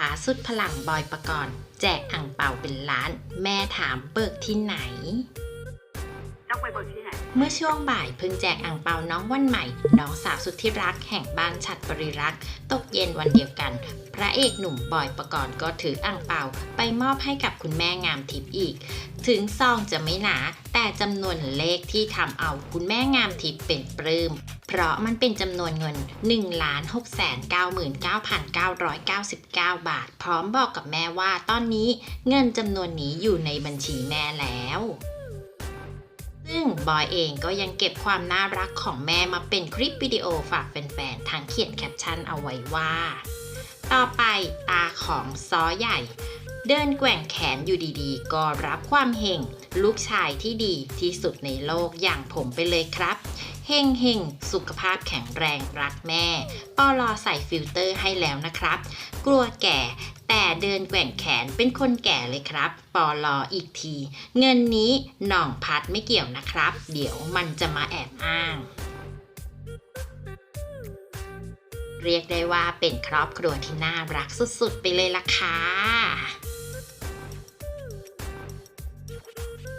อาสุดพลังบอยประกรณ์แจกอ่างเป่าเป็นล้าน แม่ถามเบิกที่ไหน ต้องไปเบิกที่ไหน เมื่อช่วงบ่ายเพิ่งแจกอ่างเปาน้องวันใหม่ น้องสาวสุดที่รักแห่งบ้านฉัดบริรักษ์ตกเย็นวันเดียวกัน พระเอกหนุ่มบอยประกรณ์ก็ถืออ่างเปาไปมอบให้กับคุณแม่งามทิพย์อีก ถึงซองจะไม่หนาแต่จำนวนเลขที่ทำเอาคุณแม่งามทิพย์เป็นปลื้มเพ ราะมันเป็นจำนวนเงิน 1 6 9 9 9 9 9 บาท พร้อมบอกกับแม่ว่าตอนนี้เงินจำนวนนี้อยู่ในบัญชีแม่แล้วซึ่งบอยเองก็ยังเก็บความน่ารักของแม่มาเป็นคลิปวิดีโอฝากแฟนๆทางเขียนแคปชั่นเอาไว้ว่า ต่อไปตาของซ้อใหญ่ เดินแกว่งแขนอยู่ดีๆ ก็รับความเฮงลูกชายที่ดีที่สุดในโลกอย่างผมไปเลยครับ เฮงเฮงสุขภาพแข็งแรงรักแม่ปอลอใส่ฟิลเตอร์ให้แล้วนะครับ กลัวแก่แต่เดินแกว่งแขนเป็นคนแก่เลยครับ ปอลออีกที เงินนี้หน่องพัดไม่เกี่ยวนะครับ เดี๋ยวมันจะมาแอบอ้างเรียกได้ว่าเป็นครอบครัวที่น่ารักสุดๆ ไปเลยล่ะค่ะ